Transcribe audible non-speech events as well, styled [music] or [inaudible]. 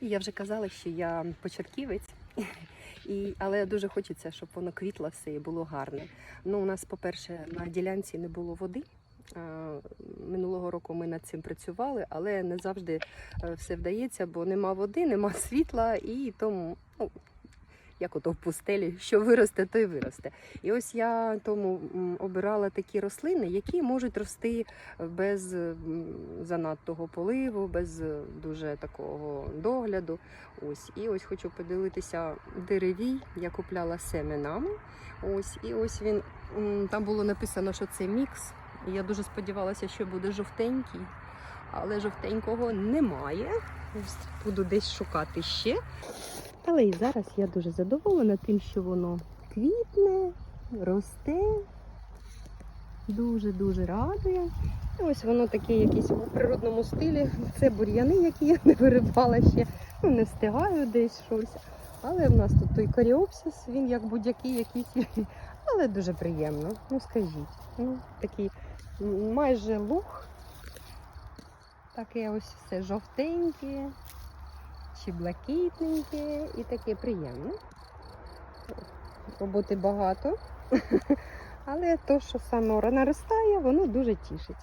Я вже казала, що я початківець, і, але дуже хочеться, щоб воно квітло все і було гарне. Ну, у нас, по-перше, на ділянці не було води. Минулого року ми над цим працювали, але не завжди е, все вдається, бо нема води, нема [laughs] світла, і тому, як ото в пустелі, що виросте, то й виросте. І ось я тому обирала такі рослини, які можуть рости без занадтого поливу, без е, дуже такого догляду. Ось і ось хочу поділитися деревій. Я купляла семенами. Ось і ось він там було написано, що це мікс. Я дуже сподівалася, що буде жовтенький, але жовтенького немає. Буду десь шукати ще. Але і зараз я дуже задоволена тим, що воно квітне, росте. Дуже-дуже радує. І ось воно таке якесь у природному стилі. Це бур'яни, які я не виривала ще. Ну, не встигаю десь щось. Але в нас тут той коріопсис, він як будь-який якийсь, [laughs] але дуже приємно. Ну скажіть. Ну, такий майже луг. Таке ось все жовтеньке, чи блакитненьке і таке приємне. Роботи багато. [laughs] Але то, що саме наростає, воно дуже тішить.